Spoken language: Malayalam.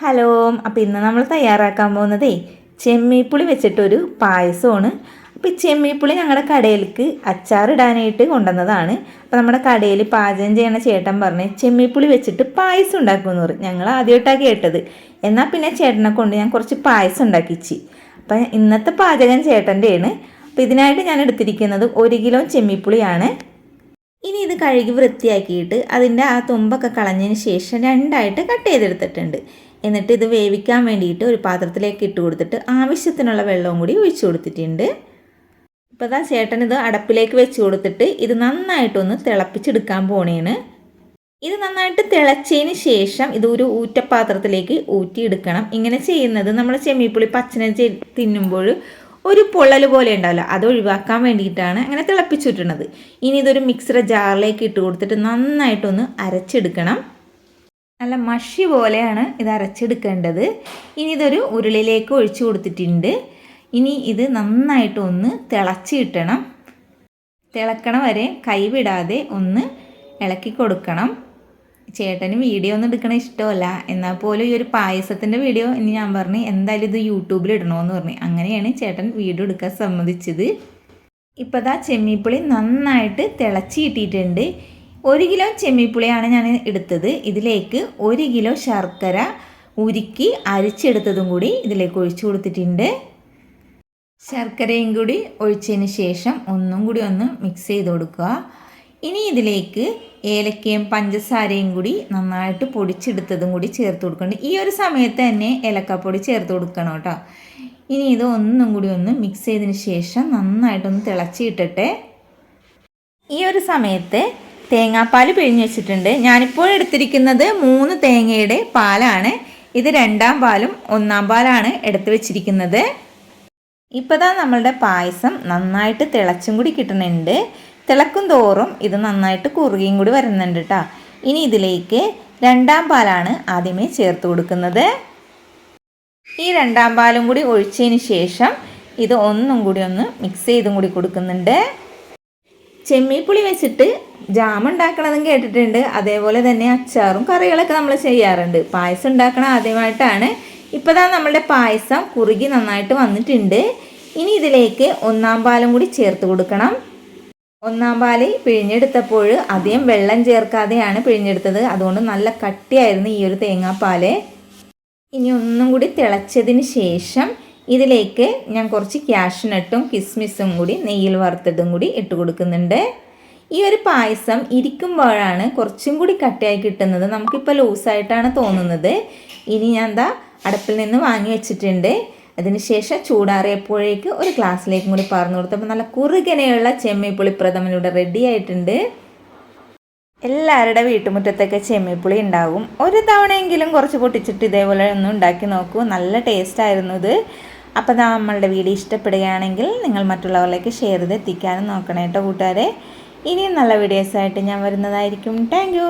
ഹലോ അപ്പോൾ ഇന്ന് നമ്മൾ തയ്യാറാക്കാൻ പോകുന്നതേ ചെമ്മീപ്പുളി വെച്ചിട്ടൊരു പായസമാണ്. അപ്പോൾ ഈ ചെമ്മീപ്പുളി ഞങ്ങളുടെ കടയിലേക്ക് അച്ചാറിടാനായിട്ട് കൊണ്ടുവന്നതാണ്. അപ്പോൾ നമ്മുടെ കടയിൽ പാചകം ചെയ്യണ ചേട്ടൻ പറഞ്ഞ് ചെമ്മീപ്പുളി വെച്ചിട്ട് പായസം ഉണ്ടാക്കുമെന്ന് പറഞ്ഞു. ഞങ്ങൾ ആദ്യമായിട്ടാണ് കേട്ടത്. എന്നാൽ പിന്നെ ചേട്ടനെ കൊണ്ട് ഞാൻ കുറച്ച് പായസം ഉണ്ടാക്കിച്ച്. അപ്പം ഇന്നത്തെ പാചകം ചേട്ടന്റെയാണ്. അപ്പോൾ ഇതിനായിട്ട് ഞാൻ എടുത്തിരിക്കുന്നത് ഒരു കിലോ ചെമ്മീപ്പുളിയാണ്. ഇനി ഇത് കഴുകി വൃത്തിയാക്കിയിട്ട് അതിന്റെ ആ തുമ്പൊക്കെ കളഞ്ഞതിന് ശേഷം രണ്ടായിട്ട് കട്ട് ചെയ്തെടുത്തിട്ടുണ്ട്. എന്നിട്ട് ഇത് വേവിക്കാൻ വേണ്ടിയിട്ട് ഒരു പാത്രത്തിലേക്ക് ഇട്ട് കൊടുത്തിട്ട് ആവശ്യത്തിനുള്ള വെള്ളവും കൂടി ഒഴിച്ചു കൊടുത്തിട്ടുണ്ട്. ഇപ്പോൾ ഇതാ ചേട്ടൻ ഇത് അടപ്പിലേക്ക് വെച്ച് കൊടുത്തിട്ട് ഇത് നന്നായിട്ടൊന്ന് തിളപ്പിച്ചെടുക്കാൻ പോണേണ്. ഇത് നന്നായിട്ട് തിളച്ചതിന് ശേഷം ഇത് ഒരു ഊറ്റപ്പാത്രത്തിലേക്ക് ഊറ്റിയെടുക്കണം. ഇങ്ങനെ ചെയ്യുന്നത് നമ്മൾ ചെമ്മീപ്പുളി പച്ചന തിന്നുമ്പോൾ ഒരു പൊള്ളൽ പോലെ ഉണ്ടാവില്ല. അത് ഒഴിവാക്കാൻ വേണ്ടിയിട്ടാണ് അങ്ങനെ തിളപ്പിച്ചിട്ടുള്ളത് ഇനി ഇതൊരു മിക്സർ ജാറിലേക്ക് ഇട്ട് കൊടുത്തിട്ട് നന്നായിട്ടൊന്ന് അരച്ചെടുക്കണം. നല്ല മഷി പോലെയാണ് ഇത് അരച്ചെടുക്കേണ്ടത്. ഇനി ഇതൊരു ഉരുളിലേക്ക് ഒഴിച്ചു കൊടുത്തിട്ടുണ്ട്. ഇനി ഇത് നന്നായിട്ട് ഒന്ന് തിളച്ച് കിട്ടണം. തിളക്കണ വരെ കൈവിടാതെ ഒന്ന് ഇളക്കി കൊടുക്കണം. ചേട്ടന് വീഡിയോ ഒന്നും എടുക്കണ ഇഷ്ടമല്ല. എന്നാൽ പോലും ഈ ഒരു പായസത്തിന്റെ വീഡിയോ ഇനി ഞാൻ പറഞ്ഞു എന്തായാലും ഇത് യൂട്യൂബിൽ ഇടണമെന്ന് പറഞ്ഞു അങ്ങനെയാണ് ചേട്ടൻ വീഡിയോ എടുക്കാൻ സമ്മതിച്ചത്. ഇപ്പോൾ ദാ ചെമ്മീപ്പുളി നന്നായിട്ട് തിളച്ച് കിട്ടിയിട്ടുണ്ട്. ഒരു കിലോ ചെമ്മീപ്പുളിയാണ് ഞാൻ എടുത്തത്. ഇതിലേക്ക് ഒരു കിലോ ശർക്കര ഉരുക്കി അരിച്ചെടുത്തതും കൂടി ഇതിലേക്ക് ഒഴിച്ചു കൊടുത്തിട്ടുണ്ട്. ശർക്കരയും കൂടി ഒഴിച്ചതിന് ശേഷം ഒന്നും കൂടി ഒന്ന് മിക്സ് ചെയ്ത് കൊടുക്കുക. ഇനി ഇതിലേക്ക് ഏലക്കയും പഞ്ചസാരയും കൂടി നന്നായിട്ട് പൊടിച്ചെടുത്തതും കൂടി ചേർത്ത് കൊടുക്കണം ഈ ഒരു സമയത്ത് തന്നെ ഏലക്കപ്പൊടി ചേർത്ത് കൊടുക്കണം കേട്ടോ. ഇനി ഇത് ഒന്നും കൂടി ഒന്ന് മിക്സ് ചെയ്തതിന് ശേഷം നന്നായിട്ടൊന്ന് തിളച്ചിട്ടട്ടെ ഈ ഒരു സമയത്ത് തേങ്ങാപ്പാൽ പിഴിഞ്ഞ് വെച്ചിട്ടുണ്ട്. ഞാനിപ്പോൾ എടുത്തിരിക്കുന്നത് മൂന്ന് തേങ്ങയുടെ പാലാണ്. ഇത് രണ്ടാം പാലും ഒന്നാം പാലാണ് എടുത്തു വെച്ചിരിക്കുന്നത്. ഇപ്പോൾ നമ്മളുടെ പായസം നന്നായിട്ട് തിളച്ചും കൂടി കിട്ടുന്നുണ്ട്. തിളക്കും തോറും ഇത് നന്നായിട്ട് കുറുകയും കൂടി വരുന്നുണ്ട് കേട്ടോ ഇനി ഇതിലേക്ക് രണ്ടാം പാലാണ് ആദ്യമേ ചേർത്ത് കൊടുക്കുന്നത്. ഈ രണ്ടാം പാലും കൂടി ഒഴിച്ചതിന് ശേഷം ഇത് ഒന്നും കൂടി ഒന്ന് മിക്സ് ചെയ്തും കൂടി കൊടുക്കുന്നുണ്ട്. ചെമ്മീപ്പുളി വെച്ചിട്ട് ജാം ഉണ്ടാക്കണതും കേട്ടിട്ടുണ്ട്. അതേപോലെ തന്നെ അച്ചാറും കറികളൊക്കെ നമ്മൾ ചെയ്യാറുണ്ട്. പായസം ഉണ്ടാക്കണ ആദ്യമായിട്ടാണ് ഇപ്പോൾ ദാ നമ്മളുടെ പായസം കുറുകി നന്നായിട്ട് വന്നിട്ടുണ്ട്. ഇനി ഇതിലേക്ക് ഒന്നാം പാലും കൂടി ചേർത്ത് കൊടുക്കണം. ഒന്നാം പാൽ പിഴിഞ്ഞെടുത്തപ്പോൾ അധികം വെള്ളം ചേർക്കാതെയാണ് പിഴിഞ്ഞെടുത്തത്. അതുകൊണ്ട് നല്ല കട്ടിയായിരുന്നു ഈ ഒരു തേങ്ങാപ്പാൽ. ഇനി ഒന്നും കൂടി തിളച്ചതിന് ശേഷം ഇതിലേക്ക് ഞാൻ കുറച്ച് ക്യാഷ്നട്ടും കിസ്മിസും കൂടി നെയ്യിൽ വറുത്തതും കൂടി ഇട്ട് കൊടുക്കുന്നുണ്ട്. ഈ ഒരു പായസം ഇരിക്കുമ്പോഴാണ് കുറച്ചും കൂടി കട്ടിയായി കിട്ടുന്നത്. നമുക്കിപ്പോൾ ലൂസായിട്ടാണ് തോന്നുന്നത്. ഇനി ഞാൻ എന്താ അടുപ്പിൽ നിന്ന് വാങ്ങി വെച്ചിട്ടുണ്ട്. അതിനുശേഷം ചൂടാറിയപ്പോഴേക്ക് ഒരു ഗ്ലാസ്സിലേക്കും കൂടി പറഞ്ഞു കൊടുത്തപ്പോൾ നല്ല കുറുകനെയുള്ള ചെമ്മീപ്പുളി പ്രഥമൻ റെഡി ആയിട്ടുണ്ട്. എല്ലാവരുടെ വീട്ടുമുറ്റത്തൊക്കെ ചെമ്മിപ്പുളി ഉണ്ടാകും ഒരു തവണയെങ്കിലും കുറച്ച് പൊട്ടിച്ചിട്ട് ഇതേപോലെ ഒന്ന് ഉണ്ടാക്കി നോക്കൂ. നല്ല ടേസ്റ്റ് ആയിരുന്നു ഇത്. അപ്പോൾ നമ്മളുടെ വീഡിയോ ഇഷ്ടപ്പെടുകയാണെങ്കിൽ നിങ്ങൾ മറ്റുള്ളവരിലേക്ക് ഷെയർ ചെയ്ത് എത്തിക്കാനും നോക്കണം കേട്ടോ കൂട്ടുകാരെ. ഇനിയും നല്ല വീഡിയോസായിട്ട് ഞാൻ വരുന്നതായിരിക്കും. താങ്ക്